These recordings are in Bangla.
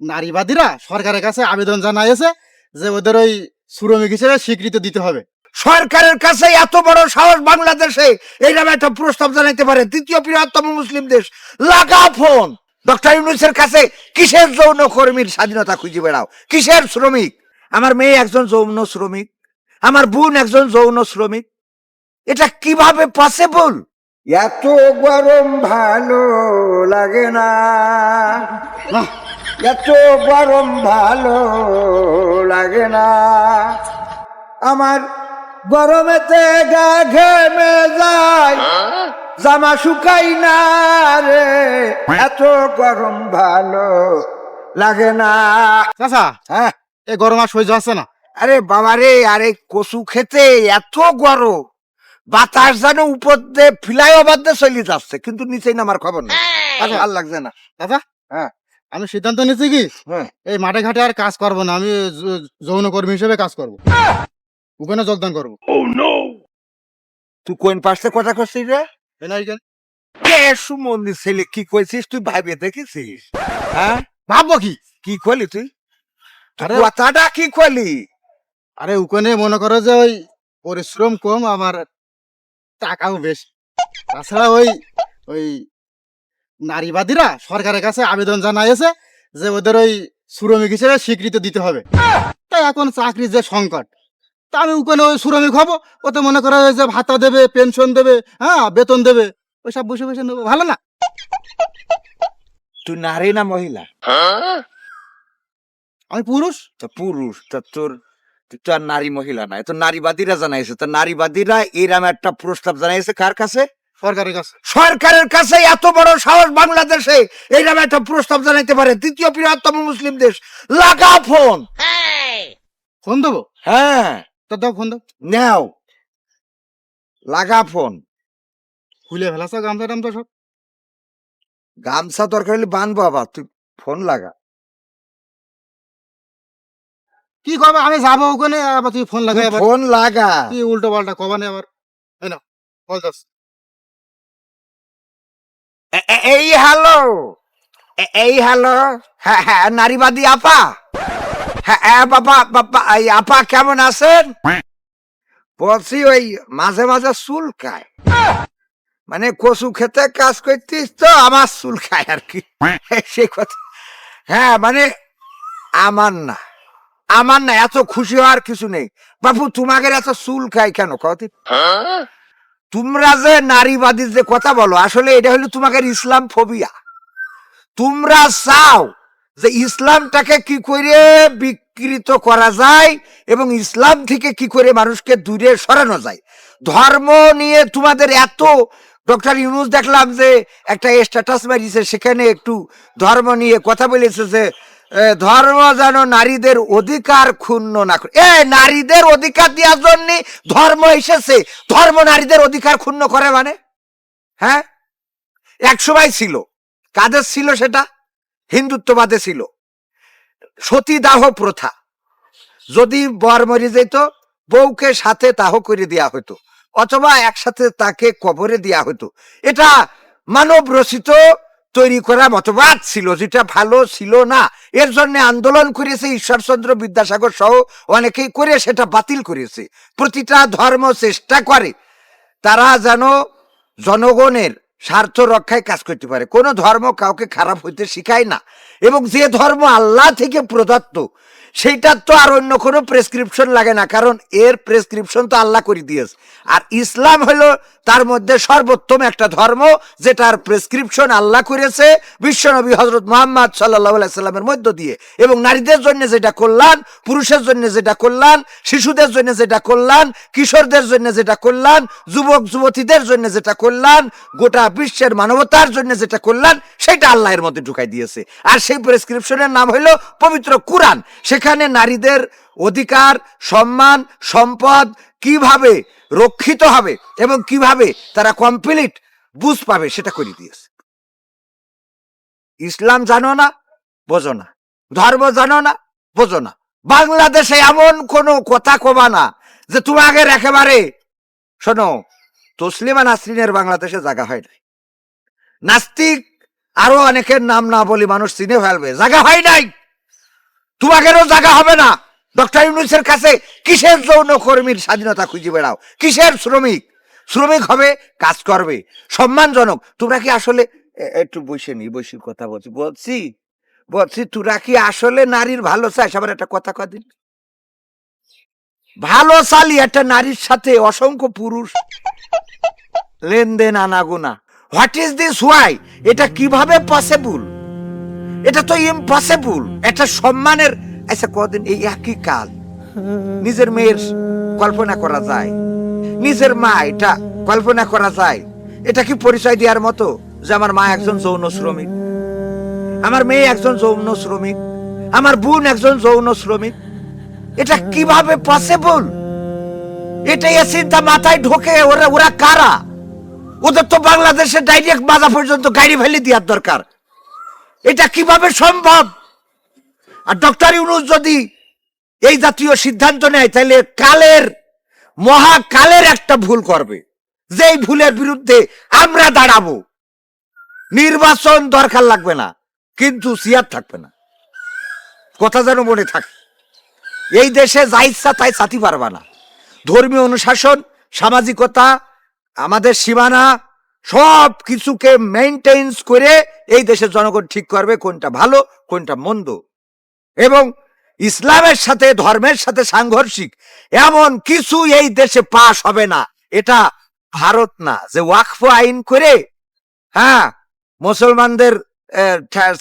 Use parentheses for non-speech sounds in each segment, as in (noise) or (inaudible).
নারীবাদীরা সরকারের কাছে আবেদন জানাইছে যে ওদের ওই শ্রমিক হিসেবে স্বীকৃতি দিতে হবে। সরকারের কাছে এত বড় সাহস বাংলাদেশে এইরকম একটা প্রস্তাব জানাইতে পারে। দ্বিতীয় বৃহত্তম মুসলিম দেশ লাগা ফোন। ডক্টর ইউনুসের কাছে কিসের যৌন কর্মীর স্বাধীনতা খুঁজে বেড়াও? কিসের শ্রমিক? আমার মেয়ে একজন যৌন শ্রমিক, আমার বোন একজন যৌন শ্রমিক। এটা কীভাবে পসিবল এত গরম ভালো লাগে না। এত গরম ভালো লাগে না। আমার গরমেতে গা ঘেমে যায় জামা শুকাই না রে। এত গরম ভালো লাগে না। চাচা হ্যাঁ। এ গরম আর সহ্য আছে না। আরে বাবা রে আরে কচু খেতে এত গরম। বাতাস যেন উপর দিয়ে ফ্লাই ওভার দিয়ে চলে যাচ্ছে কিন্তু নিচেই নামার খবর নেই। আচ্ছা। ভালো লাগছে না। দাদা হ্যাঁ। আমি সিদ্ধান্ত নিয়েছি কি? হ্যাঁ। এই মাঠে ঘাটে আর কাজ করব না আমি যৌনকর্মী হিসেবে কাজ করব। ওখানে যোগদান করব। তুই কোন পাশে কথা করছিস রে? এই না এখানে? কে সুমন্দি ছেলে কি কইছিস তুই ভাবে দেখেছিস? হ্যাঁ? ভাববো কি? কি কইলি তুই? আরে কথাটা কি কইলি? আরে ওখানে মনে করো যে ওই পরিশ্রম কম আমার টাকাও বেশি। তাছাড়া ওই ওই নারীবাদীরা সরকারের কাছে আবেদন জানাইছে যে ওদের ওই শ্রমিক হিসেবে স্বীকৃতি দিতে হবে। তাই এখন চাকরির যে সংকট তা আমি ওখানে ওই শ্রমিক হব ওতে মনে করো ওই যে ভাতা দেবে পেনশন দেবে হ্যাঁ বেতন দেবে ওইসব বসে বসে নেব ভালো না? তুই নারী না মহিলা? আমি পুরুষ। তো পুরুষ তা তোর তো আর নারী মহিলা না তো নারীবাদীরা জানাইছে তো নারীবাদীরা এরম একটা প্রস্তাব জানাইছে কার কাছে? সরকারের কাছে। সরকারের কাছে এত বড় সাহস বাংলাদেশে এইরকম একটা প্রস্তাব জানাইতে পারে দ্বিতীয় বৃহত্তম মুসলিম দেশ লাগা ফোন। ফোন দেবো? হ্যাঁ। তো দাও ফোন দাও। নেও। লাগা ফোন। খুলে ফেলাছো গামছা টামছা সব? গামছা দরকার হলে বানবো আবার তুই ফোন লাগা। কি করবে? আমি যাব ওখানে আবার তুই ফোন লাগাই আবার। ফোন লাগা। কি উল্টো পাল্টা কবানে আবার। এই না বল দাস এই হ্যালো এই হ্যালো হ্যাঁ হ্যাঁ নারীবাদী আপা। হ্যাঁ হ্যাঁ বাবা বাবা এই আপা কেমন আছেন? বলছি ওই মাঝে মাঝে চুল খায়। মানে কচু খেতে কাজ করতিস তো আমার চুল খায় আর কি। (laughs) সে কথা। হ্যাঁ মানে আমার না। আমার না এত খুশি হওয়ার কিছু নেই। বাবু তোমাদের এত চুল খায় কেন? কতি তোমরা যে নারীবাদীর যে কথা বলো, আসলে এটা হলো তোমাদের ইসলাম ফোবিয়া। তোমরা চাও যে ইসলামটাকে কি করে বিকৃত করা যায় এবং ইসলাম থেকে কি করে মানুষকে দূরে সরানো যায়। ধর্ম নিয়ে তোমাদের এত ডক্টর ইউনুস দেখলাম যে একটা স্ট্যাটাস মারিছে সেখানে একটু ধর্ম নিয়ে কথা বলেছে যে ধর্ম যেন নারীদের অধিকার ক্ষুণ্ণ না করে। এ, নারীদের অধিকার দেওয়ার জন্য ধর্ম এসেছে। ধর্ম নারীদের অধিকার ক্ষুণ্ণ করে মানে? হ্যাঁ? এক সময় ছিল। কাদের ছিল সেটা? হিন্দুত্ববাদে ছিল। সতীদাহ প্রথা। যদি বর মরে যেত, বউকে সাথে দাহ করে দেয়া হতো, অথবা একসাথে তাকে কবরে দেয়া হতো। এটা মানব রচিত তৈরি করা মতবাদ ছিল, যেটা ভালো ছিল না। এর জন্য আন্দোলন করেছে ঈশ্বরচন্দ্র বিদ্যাসাগর সহ অনেকেই করে, সেটা বাতিল করেছে। প্রতিটা ধর্ম চেষ্টা করে, তারা যেন জনগণের স্বার্থ রক্ষায় কাজ করতে পারে। কোনো ধর্ম কাউকে খারাপ হইতে শিখায় না। এবং যে ধর্ম আল্লাহ থেকে প্রদত্ত সেইটার তো আর অন্য কোনো প্রেসক্রিপশন লাগে না। কারণ এর প্রেসক্রিপশন তো আল্লাহ করে দিয়েছে। আর ইসলাম হলো তার মধ্যে সর্বোত্তম একটা ধর্ম যেটার প্রেসক্রিপশন আল্লাহ করেছে বিশ্বনবী হজরত মোহাম্মদ সাল্লাহ সাল্লামের মধ্য দিয়ে। এবং নারীদের জন্য যেটা কল্যাণ, পুরুষের জন্য যেটা কল্যাণ, শিশুদের জন্য যেটা কল্যাণ, কিশোরদের জন্য যেটা কল্যাণ যুবক যুবতীদের জন্য যেটা কল্যাণ, গোটা বিশ্বের মানবতার জন্য যেটা কল্যাণ সেটা আল্লাহের মধ্যে ঢুকাই দিয়েছে। আর সেই প্রেসক্রিপশনের নাম হলো পবিত্র কুরআন। সেখানে নারীদের অধিকার, সম্মান, সম্পদ কীভাবে রক্ষিত হবে এবং কীভাবে তারা কমপ্লিট বুঝ পাবে, সেটা করে দিয়েছে। ইসলাম জানো না, বোঝো না। ধর্ম জানো না, বোঝো না। বাংলাদেশে এমন কোনো কথা কবা না যে তোমাদের একেবারে, শোনো তসলিমা নাসরিনের বাংলাদেশে জায়গা হয় নাই। নাস্তিক আরও অনেকের নাম না বলি মানুষ চিনে ফেলবে। জায়গা হয় নাই। তোমাদেরও জায়গা হবে না। ডক্টর ইউনুসের কাছে কিসের যৌন কর্মীর স্বাধীনতা খুঁজে বেড়াও? কিসের শ্রমিক? শ্রমিক হবে, কাজ করবে। সম্মানজনক। তোমরা কি আসলে একটু বসে নি, বসে কথা বলছি। বলছি বলছি, তোরা কি আসলে নারীর ভালো চাস? আবার একটা কথা কদিন ভালো চালি একটা নারীর সাথে অসংখ্য পুরুষ লেনদেন আনাগোনা। হোয়াট ইজ দিস ওয়াই এটা কীভাবে পসিবল এটা তো ইম্পসিবল একটা সম্মানের আচ্ছা কদিন এই একই কাজ নিজের মেয়ের কল্পনা করা যায়। নিজের মা এটা কল্পনা করা যায়। এটা কি পরিচয় দেওয়ার মতো যে আমার মা একজন যৌন শ্রমিক? আমার মেয়ে একজন যৌন শ্রমিক? আমার বোন একজন যৌন শ্রমিক? এটা কীভাবে পসিবল এটা এ চিন্তা মাথায় ঢোকে। ওরা ওরা কারা? ওদের তো বাংলাদেশে ডাইরেক্ট বাজা পর্যন্ত গাড়ি ফেলে দেওয়ার দরকার। এটা কীভাবে সম্ভব? আর ডক্টর ইউনুস যদি এই জাতীয় সিদ্ধান্ত নেয়, তাহলে কালের, মহাকালের একটা ভুল করবে। যেই ভুলের বিরুদ্ধে আমরা দাঁড়াবো। নির্বাচন দরকার লাগবে না, কিন্তু সিয়ার থাকবে না। কথা যেন মনে থাকে। এই দেশে যা ইচ্ছা তাই চাতি পারবা না। ধর্মীয় অনুশাসন, সামাজিকতা আমাদের সীমানা সব কিছুকে মেনটেন্স করে এই দেশের জনগণ ঠিক করবে কোনটা ভালো, কোনটা মন্দ। এবং ইসলামের সাথে, ধর্মের সাথে সাংঘর্ষিক, এমন কিছু এই দেশে পাশ হবে না। এটা ভারত না, যে ওয়াকফ আইন করে হ্যাঁ মুসলমানদের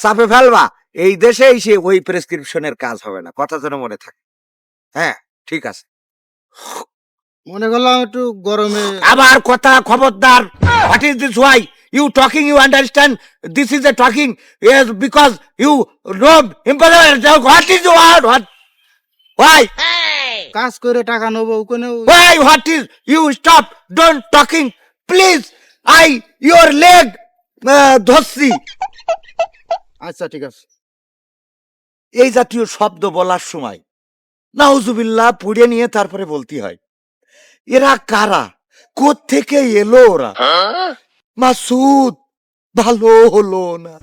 চাপে ফেলবা, এই দেশে এসে ওই প্রেসক্রিপশনের কাজ হবে না। কথা যেন মনে থাকে। হ্যাঁ ঠিক আছে। মনে করলাম একটু গরমে আবার কথা খবরদার। What is this why you talking you understand this is a talking yes because you know what is word what why কাজ করে টাকা নেব ওখানে why What is You stop Don't talking please I your leg ধরছি। আচ্ছা ঠিক আছে। এই জাতীয় শব্দ বলার সময় নাউজুবিল্লাহ পুড়ে নিয়ে তারপরে বলতে হয়। এরা কারা? থেকে এলো ওরা? মাসুদ ভালো হলো না।